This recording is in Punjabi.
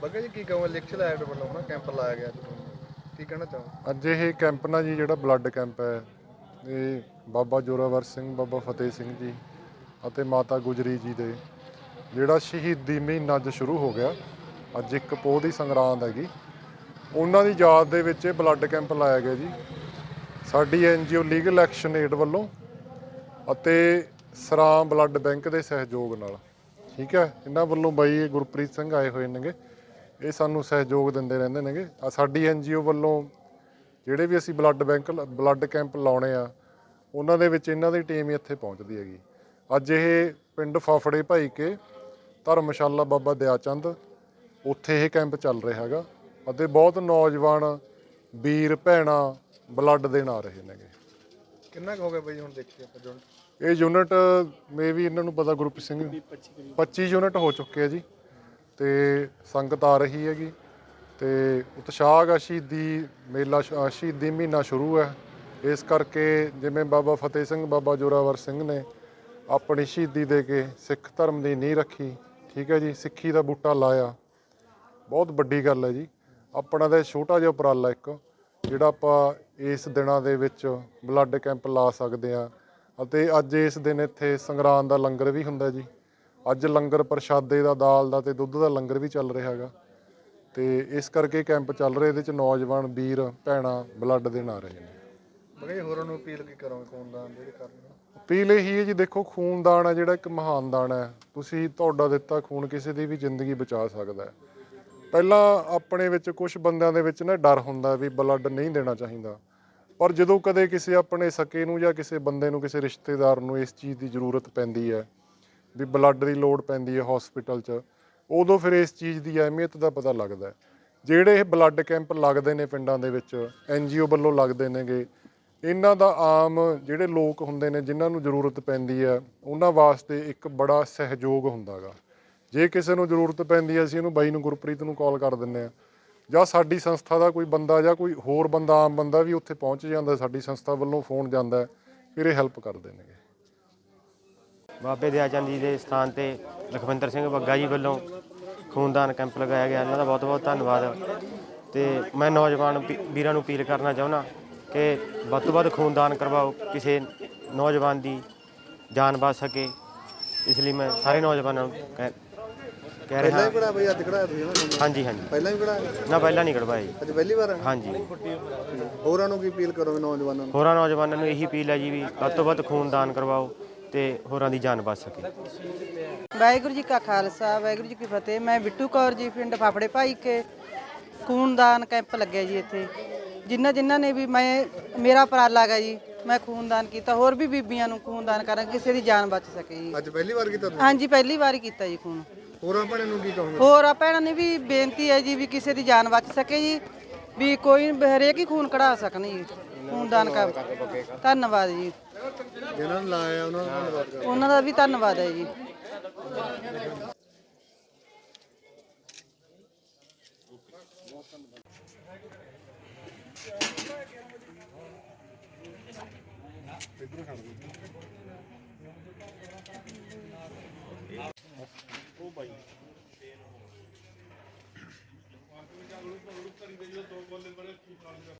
ਬੱਗਾ ਜੀ, ਕੀ ਕਹਾਂ ਇਲੈਕਸ਼ਨ ਐਡ ਵੱਲੋਂ ਨਾ, ਕੈਂਪ ਲਾਇਆ ਗਿਆ ਅੱਜ ਕੀ ਕਹਿਣਾ ਚਾਹੋ ਅੱਜ ਇਹ ਕੈਂਪ ਨਾ ਜੀ, ਜਿਹੜਾ ਬਲੱਡ ਕੈਂਪ ਹੈ, ਇਹ ਬਾਬਾ ਜੋਰਾਵਰ ਸਿੰਘ, ਬਾਬਾ ਫਤਿਹ ਸਿੰਘ ਜੀ ਅਤੇ ਮਾਤਾ ਗੁਜਰੀ ਜੀ ਦੇ, ਜਿਹੜਾ ਸ਼ਹੀਦੀ ਮਹੀਨਾ ਅੱਜ ਸ਼ੁਰੂ ਹੋ ਗਿਆ। ਅੱਜ ਇੱਕ ਪੋਹ ਦੀ ਸੰਗਰਾਂਦ ਹੈਗੀ। ਉਹਨਾਂ ਦੀ ਯਾਦ ਦੇ ਵਿੱਚ ਇਹ ਬਲੱਡ ਕੈਂਪ ਲਾਇਆ ਗਿਆ ਜੀ। ਸਾਡੀ ਐਨਜੀਓ ਲੀਗਲ ਐਕਸ਼ਨ ਏਡ ਵੱਲੋਂ ਅਤੇ ਸਰਾਮ ਬਲੱਡ ਬੈਂਕ ਦੇ ਸਹਿਯੋਗ ਨਾਲ। ਠੀਕ ਹੈ? ਇਹਨਾਂ ਵੱਲੋਂ ਬਾਈ ਇਹ ਗੁਰਪ੍ਰੀਤ ਸਿੰਘ ਆਏ ਹੋਏ ਨੇਗੇ। ਇਹ ਸਾਨੂੰ ਸਹਿਯੋਗ ਦਿੰਦੇ ਰਹਿੰਦੇ ਨੇਗੇ। ਆ ਸਾਡੀ ਐਨਜੀਓ ਵੱਲੋਂ ਜਿਹੜੇ ਵੀ ਅਸੀਂ ਬਲੱਡ ਬੈਂਕ, ਬਲੱਡ ਕੈਂਪ ਲਾਉਣੇ ਆ, ਉਹਨਾਂ ਦੇ ਵਿੱਚ ਇਹਨਾਂ ਦੀ ਟੀਮ ਹੀ ਇੱਥੇ ਪਹੁੰਚਦੀ ਹੈਗੀ। ਅੱਜ ਇਹ ਪਿੰਡ ਫਾਫੜੇ ਭਾਈ ਕੇ ਧਰਮਸ਼ਾਲਾ ਬਾਬਾ ਦਿਆਚੰਦ, ਉੱਥੇ ਇਹ ਕੈਂਪ ਚੱਲ ਰਿਹਾ ਹੈਗਾ। ਅਤੇ ਬਹੁਤ ਨੌਜਵਾਨ ਵੀਰ, ਭੈਣਾਂ ਬਲੱਡ ਦੇਣ ਆ ਰਹੇ ਨੇਗੇ। ਕਿੰਨਾ ਕੁ ਹੋ ਗਿਆ ਬਈ ਹੁਣ ਦੇਖੀਏ ਆਪਾਂ ਜੁਨ ਇਹ ਯੂਨਿਟ ਮੇ ਵੀ ਇਹਨਾਂ ਨੂੰ ਪਤਾ ਗੁਰਪ੍ਰੀਤ ਸਿੰਘ 25 ਯੂਨਿਟ ਹੋ ਚੁੱਕੇ ਆ ਜੀ। ਤੇ ਸੰਗਤ ਆ ਰਹੀ ਹੈਗੀ। ਤੇ ਉਤਸ਼ਾਹ ਆ ਸ਼ਹੀਦੀ ਮੇਲਾ ਸ਼- ਅ, ਸ਼ਹੀਦੀ ਮਹੀਨਾ ਸ਼ੁਰੂ ਹੈ। ਇਸ ਕਰਕੇ ਜਿਵੇਂ ਬਾਬਾ ਫਤਿਹ ਸਿੰਘ ਬਾਬਾ ਜੋਰਾਵਰ ਸਿੰਘ ਨੇ ਆਪਣੀ ਸ਼ਹੀਦੀ ਦੇ ਕੇ ਸਿੱਖ ਧਰਮ ਦੀ ਨੀਂਹ ਰੱਖੀ। ਠੀਕ ਹੈ ਜੀ ਸਿੱਖੀ ਦਾ ਬੂਟਾ ਲਾਇਆ। ਬਹੁਤ ਵੱਡੀ ਗੱਲ ਹੈ ਜੀ। ਆਪਣਾ ਤਾਂ ਇਹ ਛੋਟਾ ਜਿਹਾ ਉਪਰਾਲਾ ਇੱਕ ਜਿਹੜਾ ਆਪਾਂ ਇਸ ਦਿਨਾਂ ਦੇ ਵਿੱਚ ਬਲੱਡ ਕੈਂਪ ਲਾ ਸਕਦੇ ਆ ਅਤੇ ਅੱਜ ਇਸ ਦਿਨ ਇੱਥੇ ਸੰਗਰਾਂਦ ਦਾ ਲੰਗਰ ਵੀ ਹੁੰਦਾ ਜੀ। ਅੱਜ ਲੰਗਰ ਪ੍ਰਸ਼ਾਦੇ ਦਾ ਦਾਲ ਦਾ ਤੇ ਦੁੱਧ ਦਾ ਲੰਗਰ ਵੀ ਚੱਲ ਰਿਹਾ ਹੈਗਾ। ਤੇ ਇਸ ਕਰਕੇ ਕੈਂਪ ਚੱਲ ਰਿਹਾ ਇਹਦੇ ਚ ਨੌਜਵਾਨ ਵੀਰ ਭੈਣਾਂ ਬਲੱਡ ਦੇਣ ਆ ਰਹੇ ਨੇ। ਬੱਗਾ ਹੋਰਾਂ ਨੂੰ ਅਪੀਲ ਕੀ ਕਰੋਗੇ ਖੂਨਦਾਨ ਜਿਹੜੇ ਕਰਨ ਅਪੀਲ ਇਹੀ ਹੈ ਜੀ ਦੇਖੋ ਖੂਨਦਾਨ ਹੈ ਜਿਹੜਾ ਇੱਕ ਮਹਾਨ ਦਾਨ ਹੈ। ਤੁਸੀਂ ਤੁਹਾਡਾ ਦਿੱਤਾ ਖੂਨ ਕਿਸੇ ਦੀ ਵੀ ਜ਼ਿੰਦਗੀ ਬਚਾ ਸਕਦਾ ਹੈ। ਪਹਿਲਾਂ ਆਪਣੇ ਵਿੱਚ ਕੁਝ ਬੰਦਿਆਂ ਦੇ ਵਿੱਚ ਨਾ ਡਰ ਹੁੰਦਾ ਵੀ ਬਲੱਡ ਨਹੀਂ ਦੇਣਾ ਚਾਹੀਦਾ। ਪਰ ਜਦੋਂ ਕਦੇ ਕਿਸੇ ਆਪਣੇ ਸਕੇ ਨੂੰ ਜਾਂ ਕਿਸੇ ਬੰਦੇ ਨੂੰ, ਕਿਸੇ ਰਿਸ਼ਤੇਦਾਰ ਨੂੰ ਇਸ ਚੀਜ਼ ਦੀ ਜ਼ਰੂਰਤ ਪੈਂਦੀ ਹੈ, ਵੀ ਬਲੱਡ ਦੀ ਲੋੜ ਪੈਂਦੀ ਹੈ ਹਸਪੀਟਲ 'ਚ, ਉਦੋਂ ਫਿਰ ਇਸ ਚੀਜ਼ ਦੀ ਅਹਿਮੀਅਤ ਦਾ ਪਤਾ ਲੱਗਦਾ ਜਿਹੜੇ ਇਹ ਬਲੱਡ ਕੈਂਪ ਲੱਗਦੇ ਨੇ ਪਿੰਡਾਂ ਦੇ ਵਿੱਚ ਐਨਜੀਓ ਵੱਲੋਂ ਲੱਗਦੇ ਨੇਗੇ, ਇਹਨਾਂ ਦਾ ਆਮ ਜਿਹੜੇ ਲੋਕ ਹੁੰਦੇ ਨੇ, ਜਿਨ੍ਹਾਂ ਨੂੰ ਜ਼ਰੂਰਤ ਪੈਂਦੀ ਹੈ, ਉਹਨਾਂ ਵਾਸਤੇ ਇੱਕ ਬੜਾ ਸਹਿਯੋਗ ਹੁੰਦਾਗਾ ਜੇ ਕਿਸੇ ਨੂੰ ਜ਼ਰੂਰਤ ਪੈਂਦੀ ਹੈ, ਅਸੀਂ ਇਹਨੂੰ ਬਾਈ ਨੂੰ ਗੁਰਪ੍ਰੀਤ ਨੂੰ ਕਾਲ ਕਰ ਦਿੰਨੇ ਆ ਜਾਂ ਸਾਡੀ ਸੰਸਥਾ ਦਾ ਕੋਈ ਬੰਦਾ ਜਾਂ ਕੋਈ ਹੋਰ ਬੰਦਾ, ਆਮ ਬੰਦਾ ਵੀ ਉੱਥੇ ਪਹੁੰਚ ਜਾਂਦਾ, ਸਾਡੀ ਸੰਸਥਾ ਵੱਲੋਂ ਫੋਨ ਜਾਂਦਾ ਫਿਰ ਇਹ ਹੈਲਪ ਕਰਦੇ ਨੇਗੇ। ਬਾਬੇ ਦਿਆਚੰਦ ਜੀ ਦੇ ਸਥਾਨ ਤੇ ਲਖਵਿੰਦਰ ਸਿੰਘ ਬੱਗਾ ਜੀ ਵੱਲੋਂ ਖੂਨਦਾਨ ਕੈਂਪ ਲਗਾਇਆ ਗਿਆ ਇਹਨਾਂ ਦਾ ਬਹੁਤ ਬਹੁਤ ਧੰਨਵਾਦ। ਤੇ ਮੈਂ ਨੌਜਵਾਨ ਵੀਰਾਂ ਨੂੰ ਅਪੀਲ ਕਰਨਾ ਚਾਹੁੰਦਾ ਕਿ ਵੱਧ ਤੋਂ ਵੱਧ ਖੂਨਦਾਨ ਕਰਵਾਓ, ਕਿਸੇ ਨੌਜਵਾਨ ਦੀ ਜਾਨ ਬਚ ਸਕੇ। ਇਸ ਲਈ ਮੈਂ ਸਾਰੇ ਨੌਜਵਾਨਾਂ ਨੂੰ ਕਹਿ ਪਹਿਲਾਂ ਰਿਹਾ ਹੀ ਕਢਾਇਆ ਬਈ ਅੱਜ ਕਢਾਇਆ ਤੁਸੀਂ ਨਾ ਖੂਨ? ਹਾਂਜੀ ਹਾਂਜੀ। ਪਹਿਲਾਂ ਵੀ ਕਢਾਇਆ ਨਾ ਪਹਿਲਾਂ ਨਹੀਂ ਕਢਵਾਇਆ ਜੀ ਅੱਜ ਪਹਿਲੀ ਵਾਰ ਹੈ? ਹਾਂਜੀ। ਹੋਰਾਂ ਨੂੰ ਕੀ ਅਪੀਲ ਕਰੋਗੇ ਨੌਜਵਾਨਾਂ ਨੂੰ? ਹੋਰਾਂ ਨੌਜਵਾਨਾਂ ਨੂੰ ਇਹੀ ਅਪੀਲ ਹੈ ਜੀ ਵੀ ਵੱਧ ਤੋਂ ਵੱਧ ਖੂਨਦਾਨ ਕਰਵਾਓ ਤੇ ਹੋਰਾਂ ਦੀ ਜਾਨ ਬਚ ਸਕੇ। ਵਾਹਿਗੁਰੂ ਜੀ ਕਾ ਖਾਲਸਾ ਵਾਹਿਗੁਰੂ ਜੀ ਕੀ ਫਤਿਹ। ਮੈਂ ਬਿੱਟੂ ਕੌਰ ਜੀ ਪਿੰਡ ਫਾਫੜੇ ਭਾਈ ਕੇ ਖੂਨਦਾਨ ਕੈਂਪ ਲੱਗਿਆ ਜੀ ਇੱਥੇ। ਜਿਨ੍ਹਾਂ ਜਿਨ੍ਹਾਂ ਨੇ ਵੀ ਮੈਂ ਮੇਰਾ ਉਪਰਾਲਾ ਗਾ ਜੀ ਮੈਂ ਖੂਨਦਾਨ ਕੀਤਾ। ਹੋਰ ਵੀ ਬੀਬੀਆਂ ਨੂੰ ਖੂਨਦਾਨ ਕਰਾਂ ਕਿਸੇ ਦੀ ਜਾਨ ਬਚ ਸਕੇ ਜੀ। ਅੱਜ ਪਹਿਲੀ ਵਾਰ ਕੀਤਾ ਤੁਸੀਂ? ਹਾਂਜੀ ਪਹਿਲੀ ਵਾਰ ਕੀਤਾ ਜੀ ਖੂਨ। ਹੋਰਾਂ ਭੈਣਾਂ ਨੂੰ ਕੀ ਹੋਰ ਆ ਭੈਣਾਂ ਨੇ ਵੀ ਬੇਨਤੀ ਹੈ ਜੀ ਵੀ ਕਿਸੇ ਦੀ ਜਾਨ ਬਚ ਸਕੇ ਜੀ ਵੀ ਕੋਈ ਹਰੇਕ ਹੀ ਖੂਨ ਕਢਾ ਸਕਣ ਜੀ ਖੂਨਦਾਨ ਕਰ ਧੰਨਵਾਦ ਜੀ। ਜਿਹਨਾਂ ਨੇ ਲਾਇਆ ਉਹਨਾਂ ਦਾ ਧੰਨਵਾਦ ਉਹਨਾਂ ਦਾ ਵੀ ਧੰਨਵਾਦ ਹੈ ਜੀ। ਭਾਈ।